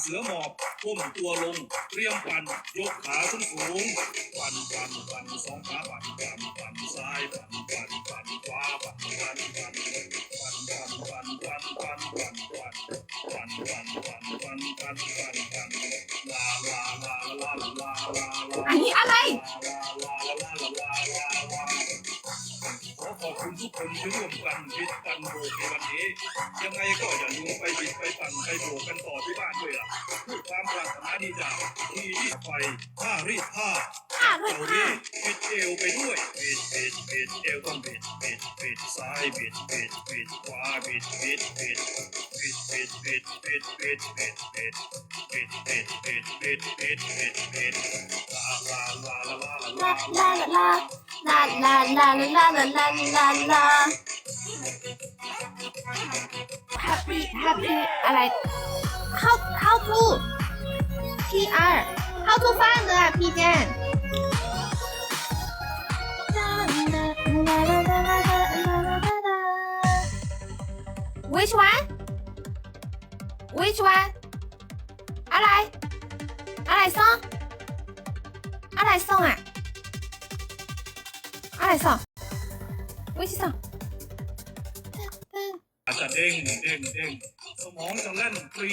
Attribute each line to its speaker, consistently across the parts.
Speaker 1: เสือหมอบก้มตัวลง เตรียมปั่น ยกขาขึ้นสูง ปั่นปั่นปั่นสองขาปั่นปั่นปั่นซ้ายปั่นปั่นปั่นขวาปั่นปั่นปั่นปั่น คนทุกคนที่รวมกันคิดกันโบกในวันนี้ ยังไงก็อย่าลืมไปบิดไปปั่นไปโบกกันต่อที่บ้านด้วยล่ะพูดความปรารถนาดีจากที่ไปผ้ารีดผ้าา
Speaker 2: ด
Speaker 1: เล
Speaker 2: ยค่ะ
Speaker 1: บิดเอวไปด้วยบิดบิดบิดเอวต้องบิดบิดบิดซ้ายบิดบิดบิดขวาบิดบิดบิดบิดบิดบิดบิดบิดบิดบิดบิดบิดบิดบิดบิดบิดบิดลาลาลาลาลาลา
Speaker 2: ลาลาลาลาลาลาลาลาลา happy happy อะไร how how to PR how to find the PJ Which one? Which one? อะไร อะไรซ่องอะไรซ่องอ่ะ อะไรซ่อง Which ซ่
Speaker 1: องอาจจะเด้งเด้งเด้งสมองจะเล่นฟรี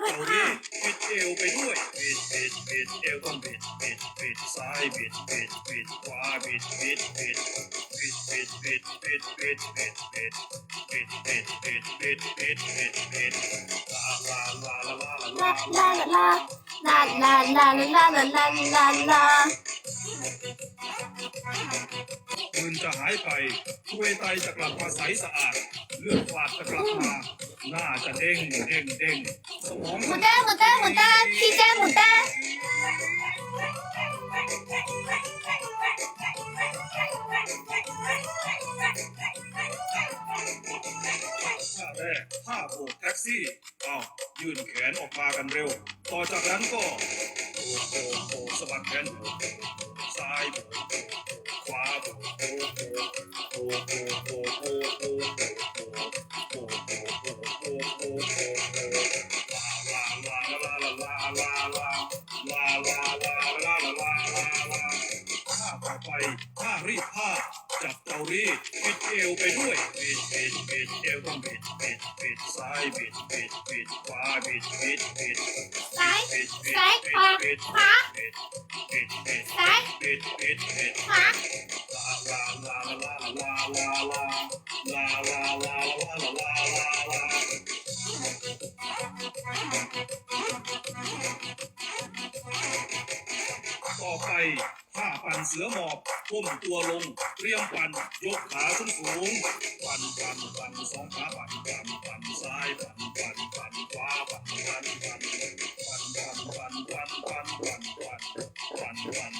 Speaker 1: ด้
Speaker 2: วย
Speaker 1: เอา
Speaker 2: ผ้า
Speaker 1: ดิบิดเอวไปด้วยบิดบิดบิดเอวต้องบิดบิดบิดซ้ายบิดบิดบิดขวาบิดบิดบิดบิดบิดบิดบิดบิดบิดบิดบิดบิดบิดบิดบิดบิดบิดลาลาลาลาลาลา
Speaker 2: ลา
Speaker 1: ลา
Speaker 2: ลาลาลาลาลาลาลาลาลาลา
Speaker 1: เงินจะหายไปช่วยไตจะกลับมาใสสะอาดเลือดฝาดจะกลับมาหน้าจะเด้งเด้งเด้งสมอง
Speaker 2: หมูเด้งหมูเด้งหมูเด้งพี่เจ้หมูเด้
Speaker 1: ท่าแรกท่าโบกแท็กซี่อ้าวยื่นแขนออกมากันเร็ว ต่อจากนั้นก็โบกโบกสะบัดแขนซ้ายโบกขวาโบโบกโบกโบกโบกโบก วไปด้วยบิดบิดบิดเอวต้องบิดบิดบิดซ้ายบิดบิดบิดขวาบิดบิดบิด
Speaker 2: ซ้าย
Speaker 1: บิดบิด
Speaker 2: ซ้ายขวา
Speaker 1: บิด
Speaker 2: ขวา
Speaker 1: บิดบิดบิด
Speaker 2: ซ้าย
Speaker 1: บิดบิดบิด
Speaker 2: ขวา
Speaker 1: ลาลาลาลาลาลาลาลาลาลาลาลาลาลาลาลาต่อไปผ้าปั่นเสือหมอบ ก้มตัวลงเตรียมปั่นยกขาขึ้นสูงปั่นปั่นปั่นสองขาปั่นปั่นปั่นซ้ายปั่นปั่นปั่นขวาปั่นปั่นปั่นปั่นปั่นปั่นปั่นปั่นปั่นปั่นปั่นปั่นปั่นปั่น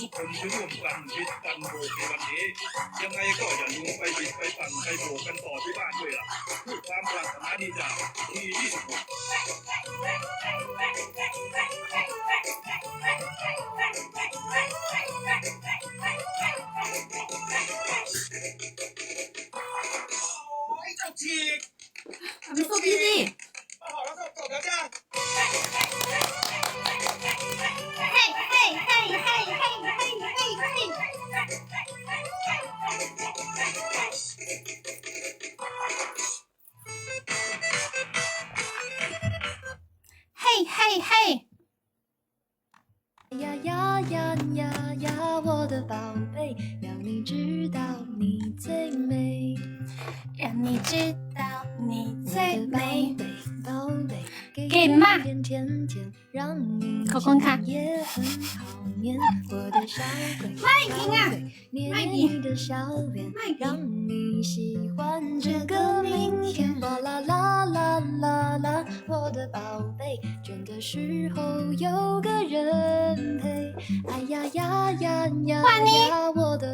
Speaker 1: ทุกคนที่ร่วมกันบิดกันโบกในวันนี้ ยังไงก็อย่าลืมไปบิดไปปั่นไปโบกกันต่อที่บ้านด้วยล่ะด้วยความปรารถนาดีจากที่ที่สุด
Speaker 3: โอ้ยเจ้าฉีก
Speaker 2: พี่สู้พี่ดิ
Speaker 3: มาหอ
Speaker 2: 嘿嘿嘿。哎
Speaker 4: 呀呀呀呀呀，我的宝贝。让你知道你最美，
Speaker 2: 让你知道你最美。
Speaker 4: 宝贝，给你点点甜甜，让你
Speaker 2: 口
Speaker 4: 红卡。
Speaker 2: 卖淫啊！卖！
Speaker 4: 让你喜欢个明天。哇啦啦啦啦啦，我的宝贝，倦的时候有个人陪。哎呀呀呀呀呀，我的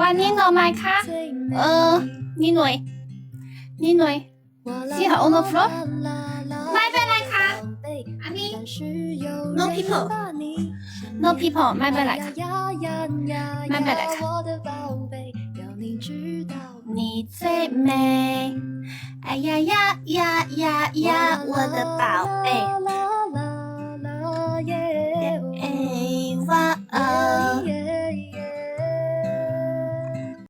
Speaker 4: 哇，你
Speaker 2: 诺买卡？呃，你诺，你诺，
Speaker 4: 你
Speaker 2: 好，on the floor，买杯来卡。阿咪，no people，no people，买杯来卡，买杯来卡。你最美，哎呀呀呀呀呀，我的。